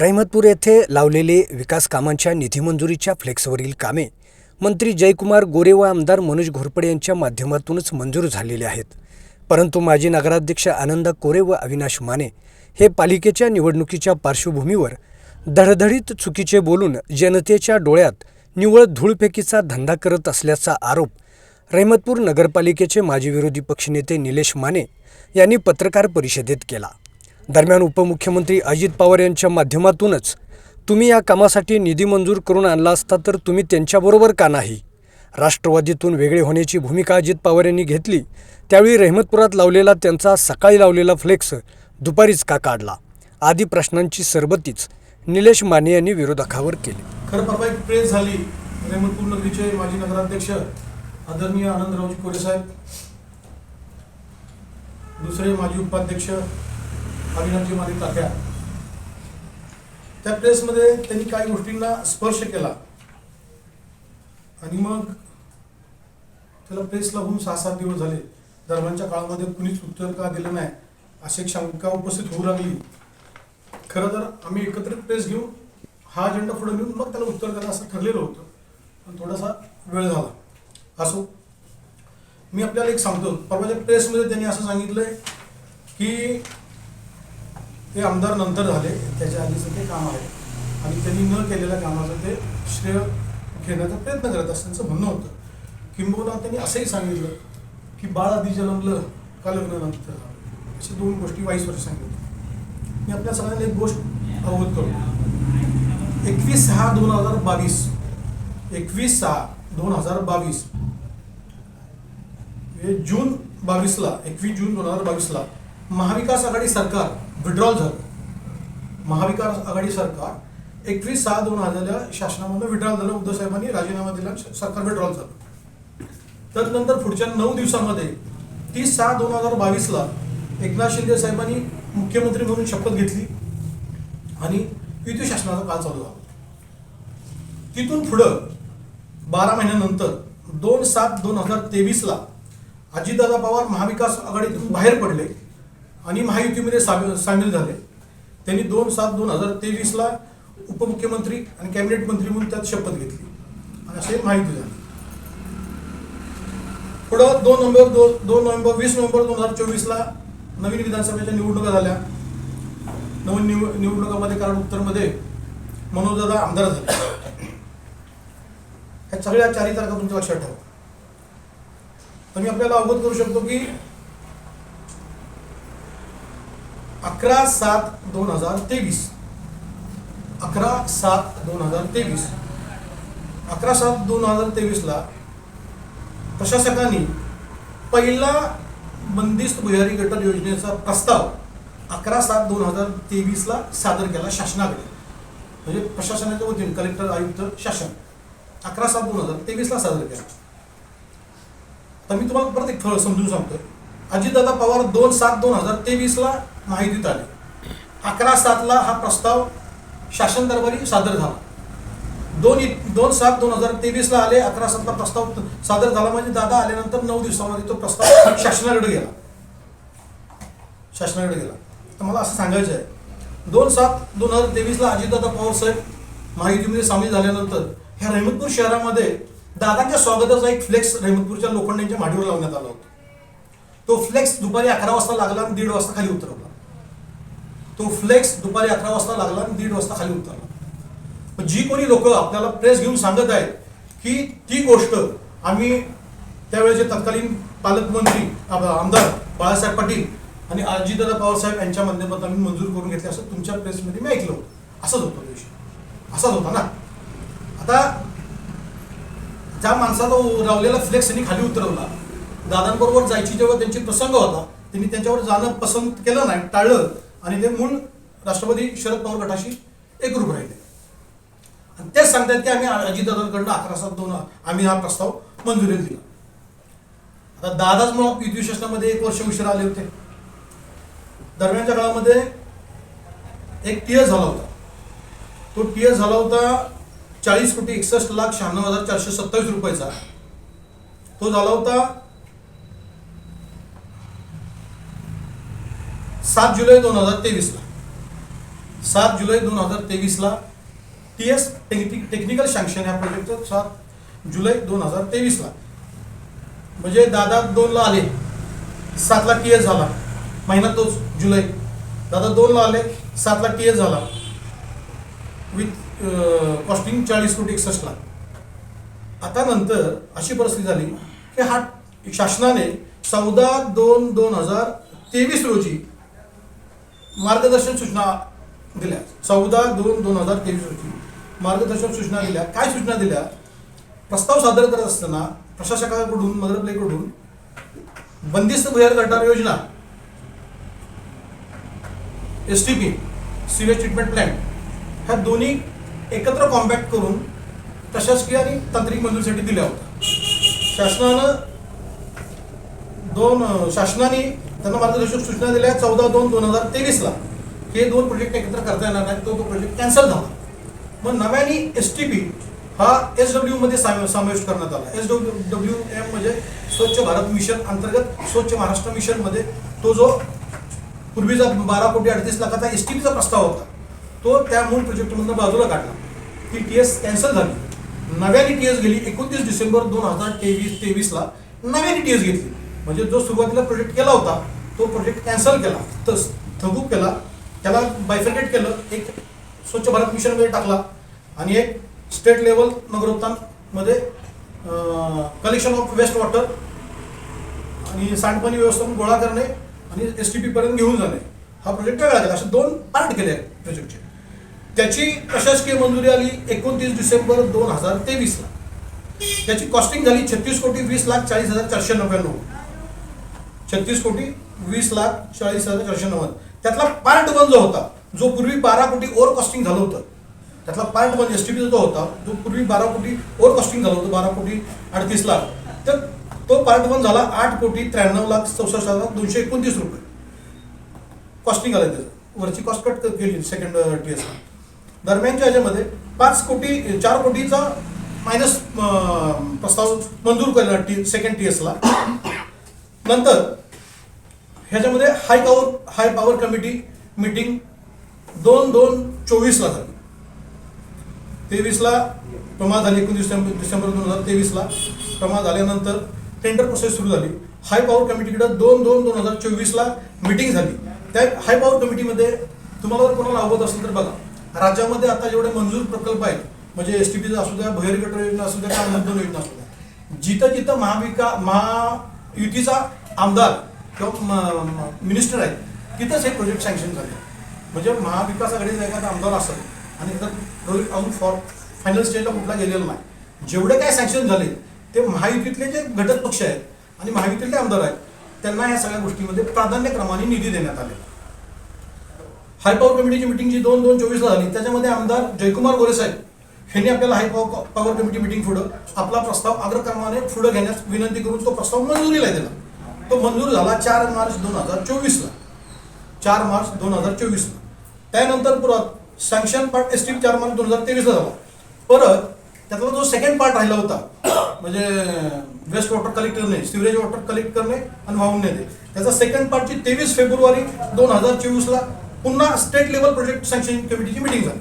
रहिमतपूर येथे लावलेले विकास कामांच्या निधी मंजुरीच्या फ्लेक्सवरील कामे मंत्री जयकुमार गोरे व आमदार मनोज घोरपडे यांच्या माध्यमातूनच मंजूर झालेले आहेत. परंतु माजी नगराध्यक्ष आनंद कोरे व अविनाश माने हे पालिकेच्या निवडणुकीच्या पार्श्वभूमीवर धडधडीत चुकीचे बोलून जनतेच्या डोळ्यात निव्वळ धूळफेकीचा धंदा करत असल्याचा आरोप रहिमतपूर नगरपालिकेचे माजी विरोधी पक्षनेते निलेश माने यांनी पत्रकार परिषदेत केला. दरम्यान उपमुख्यमंत्री अजित पवार यांच्या माध्यमातूनच तुम्ही या कामासाठी निधी मंजूर करून आणला असता तर तुम्ही त्यांच्याबरोबर का नाही? राष्ट्रवादीतून वेगळे होण्याची भूमिका अजित पवार यांनी घेतली त्यावेळी रहमतपुरात लावलेला त्यांचा सकाळी लावलेला फ्लेक्स दुपारीच का काढला? आदी प्रश्नांची सरबतीच निलेश माने यांनी विरोधकावर केली. खरं बाबा एक प्रेस झाली. रेहमतपूर नगरीचे माजी नगराध्यक्ष आदरणीय आनंदरावजी कोरे साहेब. दुसरे माजी उपाध्यक्ष अविनाथजी माने तात्या त्या प्रेसमध्ये त्यांनी काही गोष्टींना स्पर्श केला. आणि मग त्याला प्रेसला होऊन सहा सात दिवस झाले. दरम्यानच्या काळामध्ये कुणीच उत्तर का दिलं नाही अशी एक शंका उपस्थित होऊ लागली. खरं तर आम्ही एकत्रित प्रेस घेऊन हा अजेंडा पुढे घेऊन मग त्याला उत्तर द्यायला असं ठरलेलं होतं. पण थोडासा वेळ झाला. असो. मी आपल्याला एक सांगतो. परवाच्या प्रेसमध्ये त्यांनी असं सांगितलंय की ते आमदार नंतर झाले त्याच्या आधीचं ते काम आहे. आणि त्यांनी न केलेल्या कामाचं ते श्रेय घेण्याचा प्रयत्न करत असल्याचं म्हणणं होतं. किंबहुना त्यांनी असंही सांगितलं की बाळ आधी जन्मलं का लग्नानंतर? अशा दोन गोष्टी वाईस वर्ष सांगितल्या मी आपल्या सगळ्यांना एक गोष्ट अवगत करतो. एकवीस सहा दोन हजार बावीस एकवीस सहा दोन हजार बावीस हे जून बावीसला एकवीस जून दोन हजार बावीसला महाविकास आघाडी सरकार विड्रॉल झालं. महाविकास आघाडी सरकार एकवीस सहा दोन हजारला शासनामधून विड्रॉल झालं. उद्धव साहेबांनी राजीनामा दिला सरकार विड्रॉल झालं. त्यानंतर पुढच्या नऊ दिवसामध्ये तीस सहा दोन हजार बावीसला एकनाथ शिंदे साहेबांनी मुख्यमंत्री म्हणून शपथ घेतली आणि युती शासनाचा काळ चालू झाला. तिथून पुढं बारा महिन्यानंतर दोन सात दोन हजार तेवीसला अजितदादा पवार महाविकास आघाडीतून बाहेर पडले. आणि महायुतीमध्ये सामील सामील झाले. त्यांनी दोन सात दोन हजार तेवीसला उपमुख्यमंत्री आणि कॅबिनेट मंत्री म्हणून त्यात शपथ घेतली. आणि असे माहिती झाली. पुढं दोन नोव्हेंबर दोन दोन नोव्हेंबर वीस नोव्हेंबर दोन हजार चोवीसला नवीन विधानसभेच्या निवडणुका झाल्या. नवीन निव निवडणुकामध्ये कारण उत्तरमध्ये मनोजदादा आमदार झाले. ह्या सगळ्या चारही तारखा तुमच्या लक्षात ठेवा. तर मी आपल्याला अवगत करू शकतो की अकरा सात दोन हजार तेवीस. अकरा सात दोन हजार तेवीस. अकरा सात दोन हजार तेवीसला प्रशासकांनी पहिला बंदिस्त भुयारी गटर योजनेचा प्रस्ताव अकरा सात दोन हजार तेवीसला सादर केला शासनाकडे. म्हणजे प्रशासनाच्या वतीने कलेक्टर आयुक्त शासन. अकरा सात दोन हजार तेवीसला सादर केला. तर मी तुम्हाला परत एक थोडं समजून सांगतोय. अजितदादा पवार दोन सात दोन हजार तेवीसला माहितीत आले. अकरा सातला हा प्रस्ताव शासन दरबारी सादर झाला. दोन इ- दोन सात दोन हजार तेवीसला आले अकरा सातला प्रस्ताव सादर झाला म्हणजे दादा आल्यानंतर नऊ दिवसामध्ये तो प्रस्ताव शासनाकडे गेला. शासनाकडे गेला. तर मला असं सांगायचं आहे दोन सात दोन हजार तेवीसला अजितदादा पवार साहेब माहितीमध्ये सामील झाल्यानंतर ह्या रेहमतपूर शहरामध्ये दादाच्या स्वागताचा एक फ्लेक्स रेहमतपूरच्या लोखंडांच्या माडीवर लावण्यात आला होता. तो फ्लेक्स दुपारी अकरा वाजता लागला आणि दीड वाजता खाली उतरवला. तो फ्लेक्स दुपारी अकरा वाजता लागला आणि दीड वाजता खाली उतरला. पण जी कोणी लोक आपल्याला प्रेस घेऊन सांगत आहेत की ती गोष्ट आम्ही त्यावेळेचे तत्कालीन पालकमंत्री आमदार बाळासाहेब पाटील आणि अजितदादा पवारसाहेब यांच्या माध्यमात आम्ही मंजूर करून घेतले असं तुमच्या प्रेसमध्ये मी ऐकलं होतं. असंच होतं तो विषय. असाच होता ना? आता ज्या माणसाला रावलेला फ्लेक्स त्यांनी खाली उतरवला दादांबरोबर जायची जेव्हा त्यांची प्रसंग होता त्यांनी त्यांच्यावर जाणं पसंत केलं नाही टाळलं आणि ते मूळ राष्ट्रपती शरद पवार गटाशी एकरूप राहिले. आणि तेच सांगतात की आम्ही अजितदादांकडनं अकरा सात दोन आम्ही हा प्रस्ताव मंजुरी दिला. आता दादाच मग विद्युत शासनामध्ये एक वर्ष उशीर आले होते. दरम्यानच्या काळामध्ये एक टी झाला होता. तो टी झाला होता चाळीस कोटी एकसष्ट लाख शहाण्णव हजार चारशे सत्तावीस रुपयाचा. तो झाला होता सात जुलै दोन हजार तेवीसला. सात जुलै दोन हजार तेवीसला टी एस टेक्निकल सँक्शन ह्या प्रोजेक्टचं सात जुलै दोन हजार तेवीसला. म्हणजे दादा दोनला आले. सातला टी एस झाला. महिना तोच जुलै. दादा दोनला आले सातला टी एस झाला. विथ कॉस्टिंग चाळीस कोटी एकसष्टला. आता नंतर अशी परिस्थिती झाली की हा शासनाने चौदा दोन दोन हजार तेवीस रोजी मार्गदर्शन सूचना दिल्या. चौदा दोन दोन हजार तेवीस रोजी. मार्गदर्शन सूचना दिल्या. काय सूचना दिल्या? प्रस्ताव सादर करत असताना प्रशासकाकडून मदरप्लेकडून बंदिस्त भुयार गटार योजना S T P sewage treatment plant ह्या दोन्ही एकत्र कॉम्पॅक्ट करून प्रशासकीय आणि तांत्रिक मंजुरीसाठी दिल्या होत्या. शासनानं दोन शासनाने त्यांना मार्गदर्शक सूचना दिल्या चौदा दोन दोन हजार तेवीसला. हे दोन प्रोजेक्ट एकत्र करता येणार नाही तो तो प्रोजेक्ट कॅन्सल झाला. मग नव्याने एस टी पी हा एस डब्ल्यू मध्ये साम- समावेश करण्यात आला. एस डब्ल्यू डब्ल्यू एम म्हणजे स्वच्छ भारत मिशन अंतर्गत स्वच्छ महाराष्ट्र मिशनमध्ये तो जो पूर्वीचा बारा कोटी अडतीस लाखाचा एस टी पीचा प्रस्ताव होता तो त्या मूळ प्रोजेक्टमधून बाजूला काढला. ती टी एस कॅन्सल झाली. नव्याने टी एस गेली एकोणतीस डिसेंबर दोन हजार तेवीस तेवीसला नव्याने टी एस घेतली. म्हणजे जो सुरुवातीला प्रोजेक्ट केला होता तो प्रोजेक्ट कॅन्सल केला. तर थगूप केला. त्याला बायफर्केट केलं. एक स्वच्छ भारत मिशनमध्ये टाकला. आणि एक स्टेट लेवल नगरोत्थानमध्ये कलेक्शन ऑफ वेस्ट वॉटर आणि सांडपाणी व्यवस्थापन गोळा करणे आणि एस टी पीपर्यंत घेऊन जाणे. हा प्रोजेक्ट वेगळा केला. असे दोन पार्ट केले आहेत प्रोजेक्टचे त्याची प्रशासकीय मंजुरी आली एकोणतीस डिसेंबर दोन हजार तेवीसला. त्याची कॉस्टिंग झाली छत्तीस कोटी वीस लाख चाळीस हजार चारशे नव्याण्णव. छत्तीस कोटी वीस लाख चाळीस हजार चारशे नव्वद. त्यातला पार्ट वन जो होता जो पूर्वी बारा कोटी ओव्हर कॉस्टिंग झालं होतं त्यातला पार्ट वन एस टी पीचा जो होता जो पूर्वी बारा कोटी ओव्हर कॉस्टिंग झालं होतं बारा कोटी अडतीस लाख तर तो पार्ट वन झाला आठ कोटी त्र्याण्णव लाख चौसष्ट हजार दोनशे एकोणतीस रुपये. कॉस्टिंग आलं त्याचं. वरची कॉस्ट कट केली सेकंड टी एस दरम्यानच्या ह्याच्यामध्ये पाच कोटी चार कोटीचा मायनस प्रस्ताव मंजूर केला टी सेकंड टी एसला नंतर ह्याच्यामध्ये high power high power committee meeting दोन दोन चोवीसला झाली. तेवीसला प्रमाण झाली एकोणतीस डिसेंबर डिसेंबर दोन हजार तेवीसला. प्रमाण झाल्यानंतर टेंडर प्रोसेस सुरू झाली. हाय पॉवर कमिटीकडे दोन दोन दोन हजार चोवीसला मीटिंग झाली. त्या हाय पॉवर कमिटीमध्ये तुम्हाला जर कोणाला अवगत असेल तर बघा राज्यामध्ये आता जेवढे मंजूर प्रकल्प आहेत म्हणजे एस टी पीचा असू द्या भैर योजना असू द्या का मध्यम योजना असू द्या जिथं जिथं महाविका महायुतीचा आमदार किंवा मिनिस्टर आहेत तिथंच हे प्रोजेक्ट सँक्शन झाले. म्हणजे महाविकास आघाडीचा एखादा आमदार असेल आणि एकदा प्रोजेक्ट अजून फॉर फायनल स्टेजला कुठला गेलेला नाही जेवढे काय सँक्शन झाले ते महायुतीतले जे घटक पक्ष आहेत आणि महायुतीतले आमदार आहेत त्यांना या सगळ्या गोष्टीमध्ये प्राधान्यक्रमाने निधी देण्यात आलेला हाय पॉवर कमिटीची मिटिंग जी दोन दोन चोवीसला झाली त्याच्यामध्ये आमदार जयकुमार गोरे साहेब यांनी आपल्याला high power power committee meeting पुढं आपला प्रस्ताव अग्रक्रमाने पुढं घेण्यास विनंती करून तो प्रस्ताव मंजुरीला दिला तो मंजूर झाला चार मार्च दोन हजार चोवीसला. चार मार्च दोन हजार चोवीसला. त्यानंतर परत सँक्शन पार्ट एस टी चार मार्च दोन हजार तेवीसला झाला. परत त्यातला जो सेकंड पार्ट राहिला होता म्हणजे वेस्ट वॉटर कलेक्ट करणे सिवरेज वॉटर कलेक्ट करणे आणि वाहून नेणे. त्याचा सेकंड पार्टची तेवीस फेब्रुवारी दोन हजार चोवीसला पुन्हा स्टेट लेवल प्रोजेक्ट सँक्शन कमिटीची मिटिंग झाली.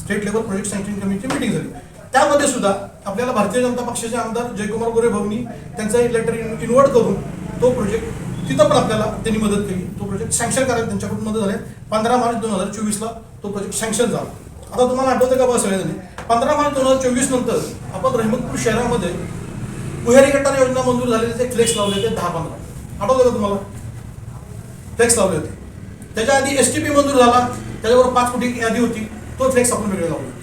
स्टेट लेवल प्रोजेक्ट सँक्शन कमिटीची मिटिंग झाली. त्यामध्ये सुद्धा आपल्याला भारतीय जनता पक्षाचे आमदार जयकुमार गोरे भवनी त्यांचा लेटर इन्व्हर्ट करून तो प्रोजेक्ट तिथं पण आपल्याला त्यांनी मदत केली. तो प्रोजेक्ट सँक्शन करायला त्यांच्याकडून मदत झाली. पंधरा मार्च दोन हजार चोवीसला तो प्रोजेक्ट सँक्शन झाला. आता तुम्हाला आठवतं का बा सगळ्यांनी? पंधरा मार्च दोन हजार चोवीस नंतर आपण रहमतपूर शहरामध्ये पुहेरी गटार योजना मंजूर झालेले ते फ्लेक्स लावले ते दहा पंधरा. आठवतं का तुम्हाला? फ्लेक्स लावले होते. त्याच्या आधी एस टी पी मंजूर झाला. त्याच्यावर पाच कोटी यादी होती. तो फ्लेक्स आपण वेगळे लावले होते.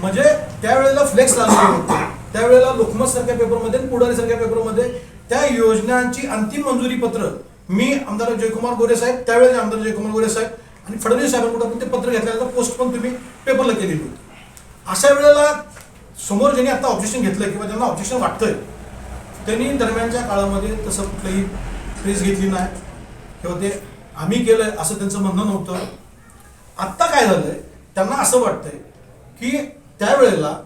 म्हणजे त्यावेळेला फ्लेक्स लावले होते. त्यावेळेला लोकमत सारख्या पेपरमध्ये पुढारी सारख्या पेपरमध्ये त्या योजनांची अंतिम मंजुरी पत्र मी आमदार जयकुमार गोरे साहेब त्यावेळेस आमदार जयकुमार गोरे साहेब आणि फडणवीस साहेबांकडून ते पत्र घेतल्यानंतर पोस्ट पण तुम्ही पेपरला केलेली होती. अशा वेळेला समोर ज्यांनी आता ऑब्जेक्शन घेतलं किंवा ज्यांना ऑब्जेक्शन वाटतंय त्यांनी दरम्यानच्या काळामध्ये तसं कुठलंही प्रेस घेतली नाही. किंवा ते आम्ही केलंय असं त्यांचं म्हणणं नव्हतं. आत्ता काय झालंय त्यांना असं वाटतंय की त्यावेळेला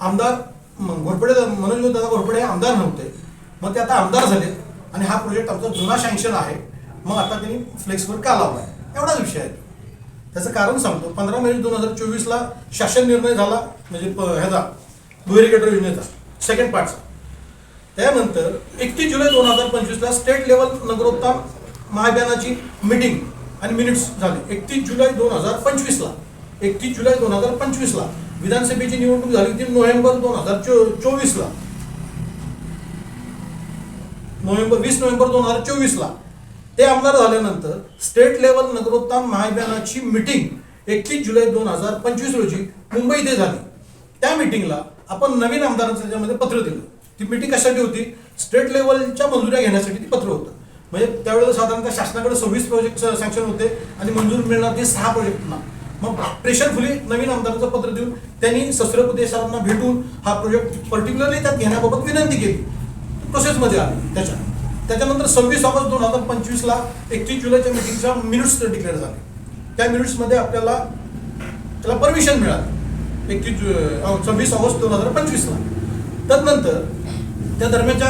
आमदार घोरपडे मनोज दादा घोरपडे हे आमदार नव्हते. मग ते आता आमदार झाले आणि हा प्रोजेक्ट आमचा जुना सँक्शन आहे. मग आता त्यांनी फ्लेक्सवर का लावलाय? एवढाच विषय आहे. त्याचं कारण सांगतो. पंधरा मे दोन हजार चोवीसला शासन निर्णय झाला म्हणजे प- ह्याचा भुहेरी गटर योजनेचा सेकंड पार्टचा त्यानंतर एकतीस जुलै दोन हजार पंचवीसला स्टेट लेवल नगरोत्तम महाअभियानाची मीटिंग आणि मिनिट्स झाले. एकतीस जुलै दोन हजार पंचवीसला एकतीस जुलै दोन हजार पंचवीसला विधानसभेची निवडणूक झाली होती नोव्हेंबर दोन हजार चो चोवीसला. नोव्हेंबर वीस नोव्हेंबर दोन हजार चोवीसला. ते आमदार झाल्यानंतर स्टेट लेवल नगरोत्थान महाअभियानाची मीटिंग एकतीस जुलै दोन हजार पंचवीस रोजी मुंबई इथे झाली. त्या मिटिंगला आपण नवीन आमदारांचं त्याच्यामध्ये पत्र दिलं. ती मिटिंग कशासाठी होती? स्टेट लेवलच्या मंजुऱ्या घेण्यासाठी ती पत्र होतं. म्हणजे त्यावेळेला साधारणतः शासनाकडे सव्वीस प्रोजेक्ट सँक्शन होते आणि मंजूर मिळणार ते सहा प्रोजेक्टना मग प्रेशरफुली नवीन आमदारांचं पत्र देऊन त्यांनी शस्त्रपुते सरांना भेटून हा प्रोजेक्ट पर्टिक्युलरली त्यात घेण्याबाबत विनंती केली. प्रोसेसमध्ये आले. त्याच्या. त्याच्यानंतर सव्वीस ऑगस्ट दोन हजार पंचवीसला एकतीस जुलैच्या मिटिंगच्या मिनिट्स डिक्लेअर झाले. त्या मिनिट्समध्ये आपल्याला त्याला परमिशन मिळाली. एकतीस जु सव्वीस ऑगस्ट दोन हजार पंचवीसला. तदनंतर त्या दरम्यानच्या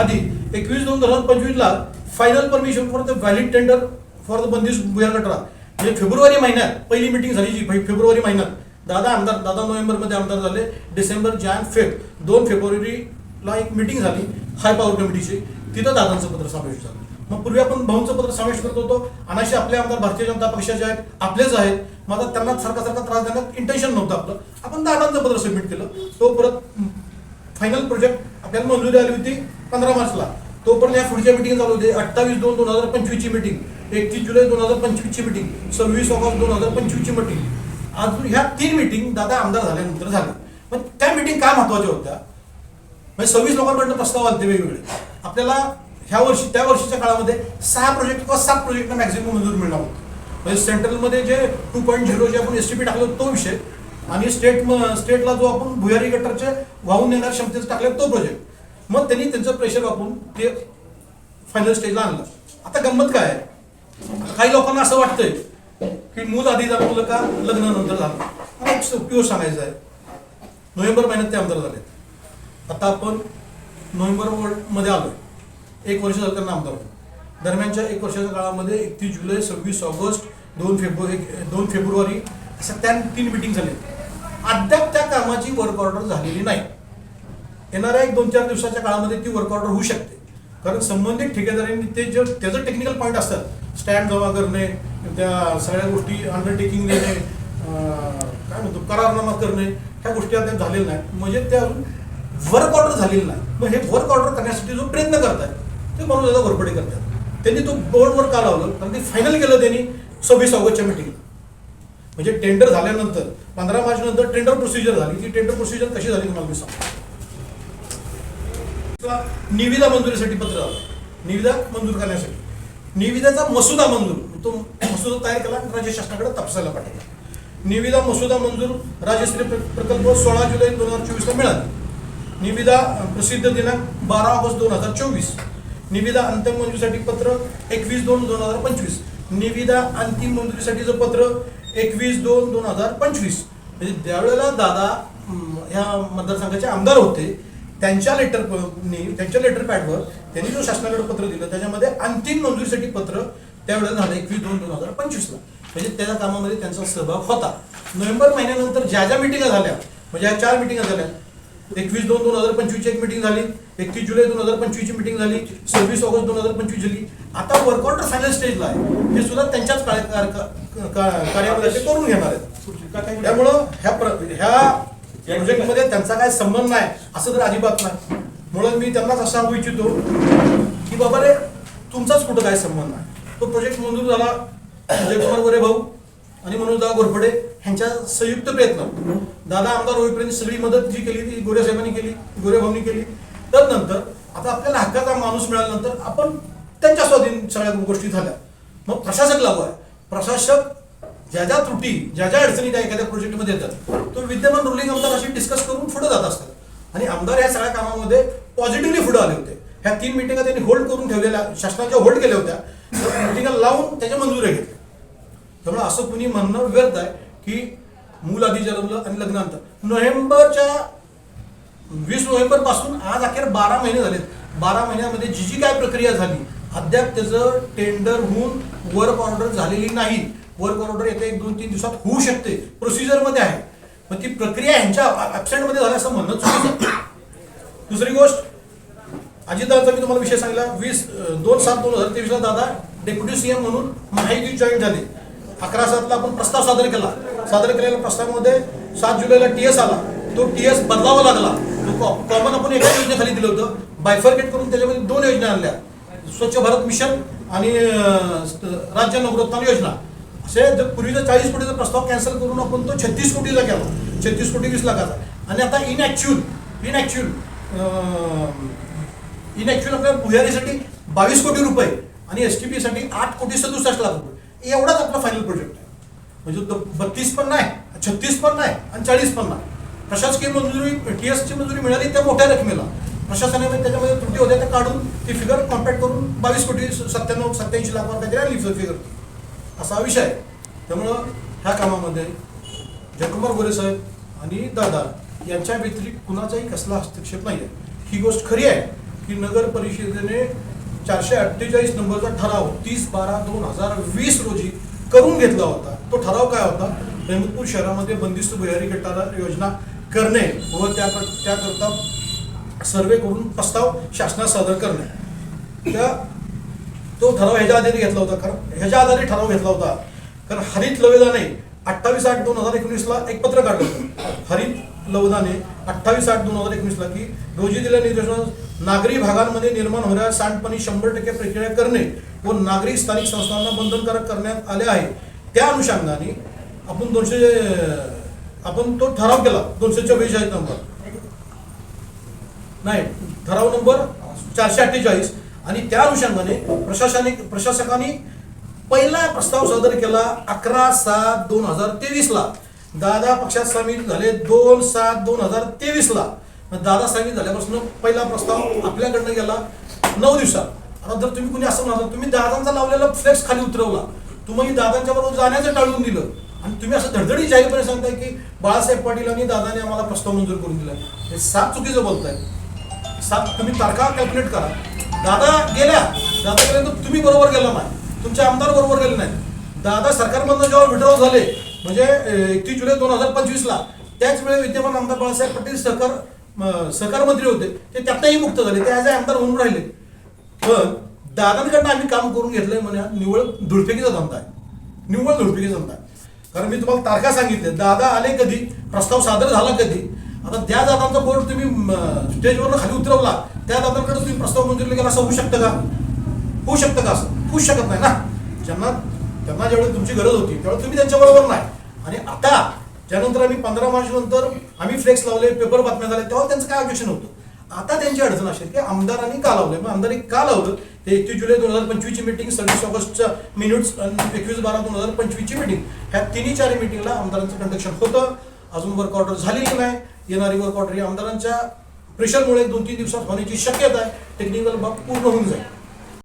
आधी एकवीस दोन दोन हजार पंचवीसला final permission for the valid tender for the बंदिश भुयार गटरा म्हणजे फेब्रुवारी महिन्यात पहिली मिटिंग झाली जी फेब्रुवारी महिन्यात. दादा आमदार दादा नोव्हेंबरमध्ये आमदार झाले. December Jan Feb. दोन फेब्रुवारी ला एक मिटिंग झाली हाय पॉवर कमिटीची तिथं दादांचं पत्र समावेश झालं. मग पूर्वी आपण भाऊंचं पत्र समावेश करत होतो. अनाशी आपले आमदार भारतीय जनता पक्षाचे आहेत आपलेच आहेत. मग आता त्यांना सारखा सारखा त्रास देण्यात इंटेन्शन नव्हतं आपलं. आपण दादांचं पत्र सबमिट केलं. तो परत फायनल प्रोजेक्ट आपल्याला मंजुरी आली होती पंधरा मार्चला. तोपर्यंत या पुढच्या मिटिंग चालू होते. अठ्ठावीस दोन दोन हजार पंचवीसची मिटिंग एकतीस जुलै दोन हजार पंचवीसची मिटिंग सव्वीस ऑगस्ट दोन हजार पंचवीसची मिटिंग अजून ह्या तीन मिटिंग दादा आमदार झाल्यानंतर झाल्या पण त्या मिटिंग काय महत्त्वाच्या होत्या? म्हणजे सव्वीस लोकांपर्यंत प्रस्ताव आले वेगवेगळे. आपल्याला ह्या वर्षी त्या वर्षीच्या काळामध्ये सहा प्रोजेक्ट किंवा सात प्रोजेक्टना मॅक्झिमम मंजूर मिळणार होतं. म्हणजे सेंट्रलमध्ये जे टू पॉईंट झिरो जे आपण एस टी पी टाकलं तो विषय आणि स्टेट स्टेटला जो आपण भुयारी गटरचे वाहून येणार क्षमतेचं टाकले तो प्रोजेक्ट मग त्यांनी त्यांचं प्रेशर वापरून ते फायनल स्टेजला आणलं. आता गंमत काय आहे? काही लोकांना असं वाटतंय की मूल आधी मुलं का लग्नानंतर झालं. मला प्युअर सांगायचं आहे. नोव्हेंबर महिन्यात ते आमदार झालेत. आता आपण नोव्हेंबरमध्ये आलो एक वर्ष झालं त्यांना आमदार दरम्यानच्या एक वर्षाच्या काळामध्ये एकतीस जुलै सव्वीस ऑगस्ट दोन फेब्रुवारी दोन फेब्रुवारी असं त्या तीन मिटिंग झाले अद्याप त्या कामाची वर्क ऑर्डर झालेली नाही. येणाऱ्या एक दोन चार दिवसाच्या काळामध्ये ती वर्क ऑर्डर होऊ शकते. कारण संबंधित ठेकेदारांनी ते जे त्याचं टेक्निकल पॉईंट असतात स्टँड जमा करणे त्या सगळ्या गोष्टी अंडरटेकिंग देणे काय म्हणतो करारनामा करणे ह्या गोष्टी अद्याप झालेल्या नाहीत. म्हणजे त्या अजून वर्क ऑर्डर झालेली नाही. मग हे वर्क ऑर्डर करण्यासाठी जो प्रयत्न करतात ते मनोज दादा घोरपडे करतात. त्यांनी तो बोर्डवर का लावलं? कारण ते फायनल केलं त्यांनी सव्वीस ऑगस्टच्या मिटिंगला म्हणजे टेंडर झाल्यानंतर पंधरा मार्च नंतर टेंडर प्रोसिजर झाली. ती टेंडर प्रोसिजर कशी झाली तुम्हाला मी सांगतो. निविदा मंजुरीसाठी पत्र आलं. निविदा मंजूर करण्यासाठी. निविदाचा मसुदा मंजूर. तो मसुदा तयार केला राज्य शासनाकडे तपासायला पाठवला. निविदा मसुदा मंजूर राजश्री प्रकल्प सोळा जुलै दोन हजार चोवीसला मिळाला. निविदा प्रसिद्ध दिनांक बारा ऑगस्ट दोन हजार चोवीस. निविदा अंतिम मंजुरीसाठी पत्र एकवीस दोन दोन हजार पंचवीस. निविदा अंतिम मंजुरीसाठीचं पत्र एकवीस दोन दोन हजार पंचवीस. म्हणजे त्यावेळेला दादा ह्या मतदारसंघाचे आमदार होते त्यांच्या लेटर त्यांच्या लेटर पॅडवर त्यांनी जो शासनाकडे पत्र दिलं त्याच्यामध्ये अंतिम मंजुरीसाठी पत्र त्यावेळेला झालं एकवीस दोन दोन हजार पंचवीसला. म्हणजे त्याच्या कामामध्ये त्यांचा सहभाग होता. नोव्हेंबर महिन्यानंतर ज्या ज्या मिटिंगा झाल्या म्हणजे ह्या चार मिटिंगा झाल्या एकवीस दोन दोन हजार पंचवीसची एक मिटिंग झाली. एकतीस जुलै दोन हजार पंचवीसची मिटिंग झाली. सव्वीस ऑगस्ट दोन हजार पंचवीस झाली. आता वर्क ऑर्डर फायनल स्टेजला आहे. हे सुद्धा त्यांच्याच कार्यामध्ये ते करून घेणार आहेत. त्यामुळं ह्या प्र- ह्या प्रोजेक्टमध्ये त्यांचा काय संबंध नाही. असं तर अजिबात नाही. म्हणून मी त्यांनाच असं सांगू इच्छितो की बाबा रे तुमचाच कुठं काय संबंध नाही. तो प्रोजेक्ट मंजूर झाला. जयकुमार गोरे भाऊ आणि मनोजदा घोरपडे ह्यांच्या संयुक्त प्रयत्न. दादा आमदार होईपर्यंत सगळी मदत जी केली ती गोऱ्या साहेबांनी केली गोऱ्या भाऊनी केली. तदनंतर आता आपल्याला हक्काचा माणूस मिळाल्यानंतर आपण त्यांच्या स्वाधीन सगळ्या गोष्टी झाल्या. मग प्रशासक लागू आहे. प्रशासक ज्या ज्या त्रुटी ज्या ज्या अडचणी त्या एखाद्या प्रोजेक्टमध्ये येतात तो विद्यमान रुलिंग आमदार अशी डिस्कस करून पुढे जात असतात. आणि आमदार या सगळ्या कामामध्ये पॉझिटिव्हली पुढे आले होते. ह्या तीन मिटिंगा त्यांनी होल्ड करून ठेवलेल्या शासनाच्या होल्ड केल्या होत्या. मिटिंगा लावून त्याच्या मंजुऱ्या घेतल्या. त्यामुळे असं कुणी म्हणणं व्यर्थ आहे की मूल आधी जन्मलं आणि लग्नानंतर नोव्हेंबरच्या वीस नोव्हेंबरपासून आज अखेर बारा महिने झालेत. बारा महिन्यामध्ये जी जी काय प्रक्रिया झाली अद्याप त्याचं टेंडर होऊन वर्क ऑर्डर झालेली नाही. वर्क ऑर्डर येत्या एक दोन तीन दिवसात होऊ शकते. प्रोसिजरमध्ये आहे. मग ती प्रक्रिया यांच्या ॲबसेंटमध्ये झाली असं म्हणणं चुकीचं दुसरी गोष्ट अजितदाचा मी तुम्हाला विषय सांगितला. वीस दोन सात दोन हजार तेवीसला दादा डेप्युटी सीएम म्हणून माहिती जॉईन झाले. अकरा सातला आपण प्रस्ताव सादर केला. सादर केलेल्या प्रस्तावामध्ये सात जुलैला टी एस आला. तो टी एस बदलावा लागला. तो कॉमन आपण एका योजनेखाली दिलं होतं. बायफर्केट करून त्याच्यामध्ये दोन योजना आणल्या. स्वच्छ भारत मिशन आणि राज्य नवरोत्थान योजना. असे जर पूर्वीचा चाळीस कोटीचा प्रस्ताव कॅन्सल करून आपण तो छत्तीस कोटीचा केला. छत्तीस कोटी वीस लाखाचा. आणि आता in actual in in actual आपल्या भुयारीसाठी बावीस कोटी रुपये आणि एस टी पीसाठी आठ कोटी सदुसष्ट लाख रुपये. एवढाच आपला फायनल प्रोजेक्ट आहे. म्हणजे तो बत्तीस पण नाही छत्तीस पण नाही आणि चाळीस पण नाही. प्रशासकीय मंजुरी टी एसची मंजुरी मिळाली त्या मोठ्या रकमेला. प्रशासनाने त्याच्यामध्ये त्रुटी होत्या त्या काढून ती फिगर कॉम्पॅक्ट करून बावीस कोटी सत्त्याण्णव सत्याऐंशी लाखावर काहीतरी आली फिगर असा विषय आहे. त्यामुळं ह्या कामामध्ये जयकुमार गोरे साहेब आणि दादा यांच्या व्यतिरिक्त कुणाचाही कसला हस्तक्षेप नाही आहे ही गोष्ट खरी आहे की नगर परिषदेने चारशे अठ्ठेचाळीस नंबरचा ठराव तीस बारा दोन हजार वीस रोजी करून घेतला होता. तो ठराव काय होता? अहमदपूर शहरामध्ये बंदिस्त भुयारी गटाला योजना करणे व त्या त्याकरता सर्वे करून प्रस्ताव शासनात सादर करणे. त्या तो ठराव ह्याच्या आधारे घेतला होता कारण ह्याच्या आधारे ठराव घेतला होता. कारण हरित लवेदाने अठ्ठावीस आठ दोन हजार एकोणीसला एक पत्र काढलं होतं. हरित लवदाने अठ्ठावीस आठ दोन हजार एकोणीसला की रोजी दिल्या निर्देशानुसार नागरी भागांमध्ये निर्माण होणाऱ्या सांडपाणी शंभर टक्के प्रक्रिया करणे व नागरी स्थानिक संस्थांना बंधनकारक करण्यात आले आहे. त्या अनुषंगाने आपण दोनशे आपण तो ठराव केला. दोनशे चव्वेचाळीस नंबर. नाही ठराव नंबर चारशे अठ्ठेचाळीस. आणि त्या अनुषंगाने प्रशासनिक प्रशासकाने पहिला प्रस्ताव सादर केला अकरा सात दोन हजार तेवीसला. दादा पक्षात सामील झाले दोन सात दोन हजार तेवीसला. दादा सामील झाल्यापासून पहिला प्रस्ताव आपल्याकडनं गेला नऊ दिवसात. आता जर तुम्ही कुणी असं म्हणाल तुम्ही दादांचा लावलेला फ्लेक्स खाली उतरवला. तुम्ही दादांच्या बरोबर जाण्याचं टाळून दिलं. आणि तुम्ही असं धडधडी जाहीरपणे सांगताय की बाळासाहेब पाटील आणि दादाने आम्हाला प्रस्ताव मंजूर करून दिला. हे सात चुकीचं बोलताय. सात तुम्ही तारखा कॅल्क्युलेट करा. दादा गेल्या. दादापर्यंत तुम्ही बरोबर गेला नाही. तुमचे आमदार बरोबर गेले नाही दादा सरकारमधनं जेव्हा विड्रॉ झाले म्हणजे एकतीस जुलै दोन हजार पंचवीसला त्याच वेळी विद्यमान आमदार बाळासाहेब पाटील सहकार सहकार मंत्री होते ते त्यातही मुक्त झाले ते ॲज अ आमदार होऊन राहिले. पण दादांकडनं आम्ही काम करून घेतलंय म्हणे निव्वळ धुळफेकीचा धंदा आहे. निव्वळ धुळफेकीचा धंदा आहे. कारण मी तुम्हाला तारखा सांगितले दादा आले कधी प्रस्ताव सादर झाला कधी आता त्या दादांचा बोर्ड तुम्ही स्टेजवरनं खाली उतरवला त्या दादांकडे तुम्ही प्रस्ताव मंजुरी केला असं होऊ शकतं का? होऊ शकतं का असं? होऊ शकत नाही ना. ज्यांना त्यांना ज्यावेळी तुमची गरज होती त्यावेळी तुम्ही त्यांच्याबरोबर नाही. आणि आता त्यानंतर आम्ही पंधरा मार्च नंतर आम्ही फ्लेक्स लावले पेपर बातम्या झाल्या तेव्हा त्यांचं काय ऑब्जेक्शन होतं आता त्यांची अडचण असेल की आमदारांनी का लावलं मग आमदारांनी का लावलं? ते एकतीस जुलै दोन हजार पंचवीसची मिटिंग सव्वीस ऑगस्टच्या मिनिट्स एकवीस बारा दोन हजार पंचवीसची मिटिंग ह्या तिन्ही चारही मिटिंगला आमदारांचं कंडक्शन होतं. अजून वर्क ऑर्डर झालेली नाही. येणारी वर्क ऑर्डर ही आमदारांच्या प्रेशरमुळे दोन तीन दिवसात होण्याची शक्यता आहे. टेक्निकल बाब पूर्ण होऊन जाईल.